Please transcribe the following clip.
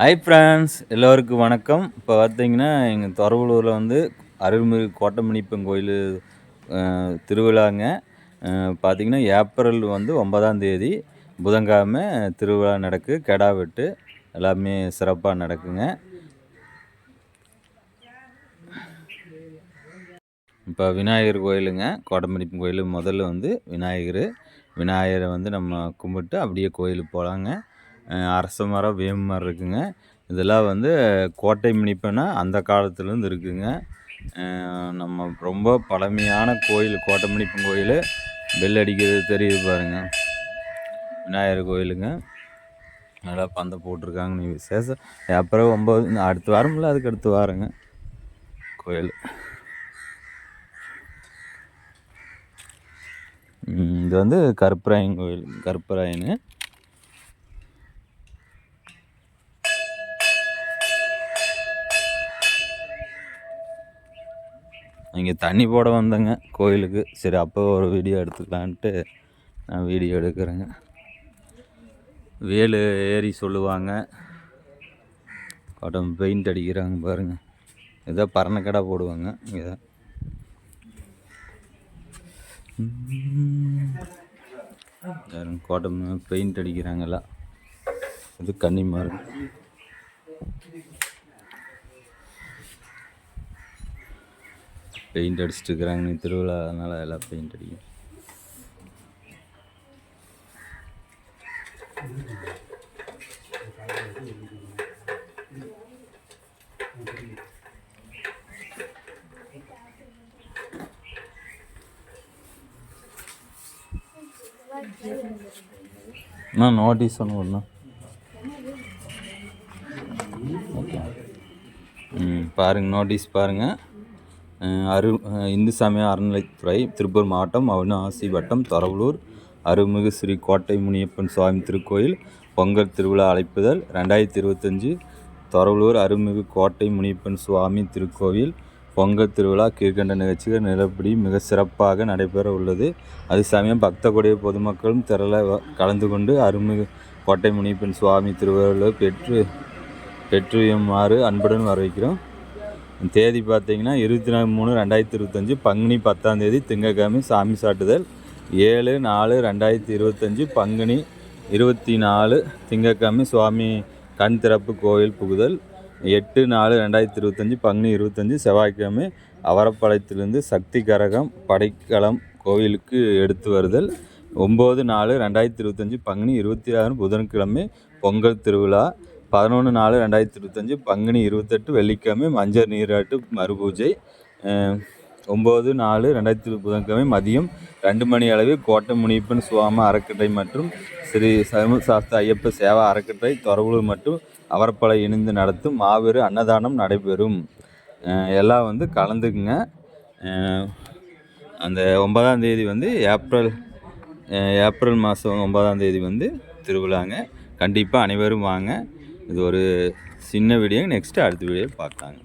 Hi friends எல்லோருக்கும் வணக்கம். இப்போ பார்த்தீங்கன்னா எங்கள் துறவலூரில் வந்து அருள்மிகு கோட்டமணிப்பன் கோயில் திருவிழாங்க. பார்த்திங்கன்னா ஏப்ரல் வந்து ஒன்பதாம் தேதி புதன்கிழமை திருவிழா நடக்கு. கெடா வெட்டு எல்லாமே சிறப்பாக நடக்குங்க. இப்போ விநாயகர் கோயிலுங்க. கோட்டமணிப்பன் கோயில் முதல்ல வந்து விநாயகர். விநாயகரை வந்து நம்ம கும்பிட்டு அப்படியே கோயிலுக்கு போகலாங்க அரச மரம் வேம்பு மரம் இருக்குங்க. இதெல்லாம் வந்து கோட்டை மணிப்பனா அந்த காலத்துலேருந்து இருக்குங்க. நம்ம ரொம்ப பழமையான கோயில் கோட்டை மணிப்பன் கோயில். பெல் அடிக்கிறது தெரியுது பாருங்க. விநாயகர் கோயிலுங்க. நல்லா பந்தம் போட்டிருக்காங்க. நீ விசேஷம் அப்புறம் ஒம்பது அடுத்த வாரம்ல அதுக்கு அடுத்து வாரங்க கோயில். இது வந்து கருப்பராயன் கோயில் கருப்பராயன். இங்கே தண்ணி போட வந்தேங்க. கோயிலுக்கு. சரி அப்போ ஒரு வீடியோ எடுத்துக்கலான்ட்டு நான் வீடியோ எடுக்கிறேங்க. வேலு ஏறி சொல்லுவாங்க. உடம்பு பெயிண்ட் அடிக்கிறாங்க பாருங்கள் ஏதோ பரணக்கடை போடுவாங்க. இங்கே. யாரும் கோட்டை பெயிண்ட் அடிக்கிறாங்கல்ல இது கன்னிமாரு பெயிண்ட் அடிச்சிட்டு இருக்கிறாங்க நீ திருவிழா அதனால் எல்லாம் பெயிண்ட் அடிக்கும் அண்ணா நோட்டீஸ் ஒன்று ஒன்று ஓகே ம் பாருங்க நோட்டீஸ் பாருங்கள் அரு இந்து சமய அறநிலைத்துறை திருப்பூர் மாவட்டம் அவினாசி வட்டம் தரவலூர் அருள்மிகு ஸ்ரீ கோட்டை முனியப்பன் சுவாமி திருக்கோயில் பொங்கல் திருவிழா அழைப்புதல் ரெண்டாயிரத்தி இருபத்தஞ்சி தொரவலூர் அருள்மிகு கோட்டை முனியப்பன் சுவாமி திருக்கோவில் பொங்கல் திருவிழா கீழ்கண்ட நிகழ்ச்சிகள் நிலப்படி மிக சிறப்பாக நடைபெற உள்ளது. அது சமயம் பக்த கொடிய பொதுமக்களும் திரள வ- கலந்து கொண்டு அருள்மிகு கோட்டை முனியப்பன் சுவாமி திருவிழா பெற்று பெற்றுமாறு அன்புடன் வரவேற்கிறோம். தேதி பார்த்தீங்கன்னா இருபத்தி நாலு மூணு ரெண்டாயிரத்தி இருபத்தஞ்சி பங்குனி பத்தாம் தேதி திங்கட்கிழமை சாமி சாட்டுதல். ஏழு நாலு ரெண்டாயிரத்தி இருபத்தஞ்சி பங்குனி இருபத்தி நாலு திங்கட்கிழமை சுவாமி கண் திறப்பு கோயில் புகுதல். எட்டு நாலு ரெண்டாயிரத்தி இருபத்தஞ்சி பங்குனி இருபத்தஞ்சி செவ்வாய்க்கிழமை அவரப்பாளையத்திலிருந்து சக்தி கரகம் படைக்கலம் கோவிலுக்கு எடுத்து வருதல். ஒம்பது நாலு ரெண்டாயிரத்தி இருபத்தஞ்சி பங்குனி இருபத்தி ஆறு புதன்கிழமை பொங்கல் திருவிழா. பதினொன்று நாலு ரெண்டாயிரத்தி இருபத்தஞ்சி பங்குனி இருபத்தெட்டு வெள்ளிக்கிழமை மஞ்சள் நீராட்டு மறுபூஜை. ஒம்பது நாலு ரெண்டாயிரத்தி இருபது புதன்கிழமை மதியம் ரெண்டு மணி அளவில் கோட்டை முனியப்பன் சுவாம அறக்கட்டளை மற்றும் ஸ்ரீ சர்ம சாஸ்திர ஐயப்ப சேவா அறக்கட்டளை தொரவலூர் மற்றும் அவரப்பலை இணைந்து நடத்தும் மாபெரும் அன்னதானம் நடைபெறும். எல்லாம் வந்து கலந்துக்குங்க. அந்த ஒன்பதாம் தேதி வந்து ஏப்ரல் ஏப்ரல் மாதம் ஒன்பதாம் தேதி வந்து திருவிழாங்க. கண்டிப்பாக அனைவரும் வாங்க. இது ஒரு சின்ன வீடியோ நெக்ஸ்ட்டு அடுத்த வீடியோ பார்க்கலாங்க.